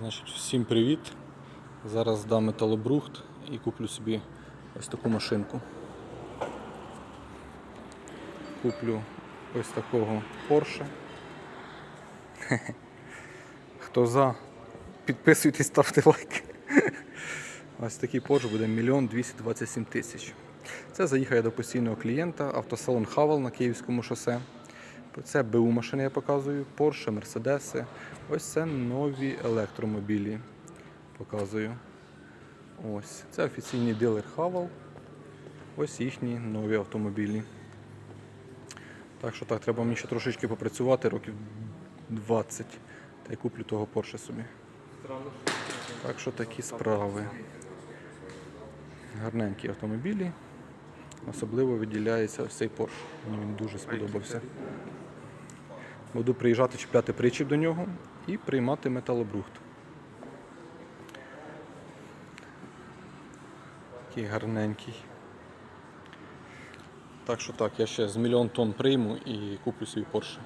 Значить, всім привіт. Зараз здам металобрухт і куплю собі ось таку машинку. Куплю ось такого Porsche. Хто за, підписуйтесь, ставте лайки. Ось такий Porsche буде 1 227 тисяч. Це заїхав я до постійного клієнта, автосалон Хавал на Київському шосе. Це БУ машини я показую, Porsche, Мерседеси. Ось це нові електромобілі. Показую. Ось. Це офіційний дилер Хавал. Ось їхні нові автомобілі. Так що так, треба мені ще трошечки попрацювати, років 20. Та й куплю того Porsche собі. Так що такі справи. Гарненькі автомобілі. Особливо виділяється ось цей Porsche. Мені він дуже сподобався. Буду приїжджати чіпляти причіп до нього і приймати металобрухт. Такий гарненький. Так що так, я ще з мільйон тонн прийму і куплю свій Porsche.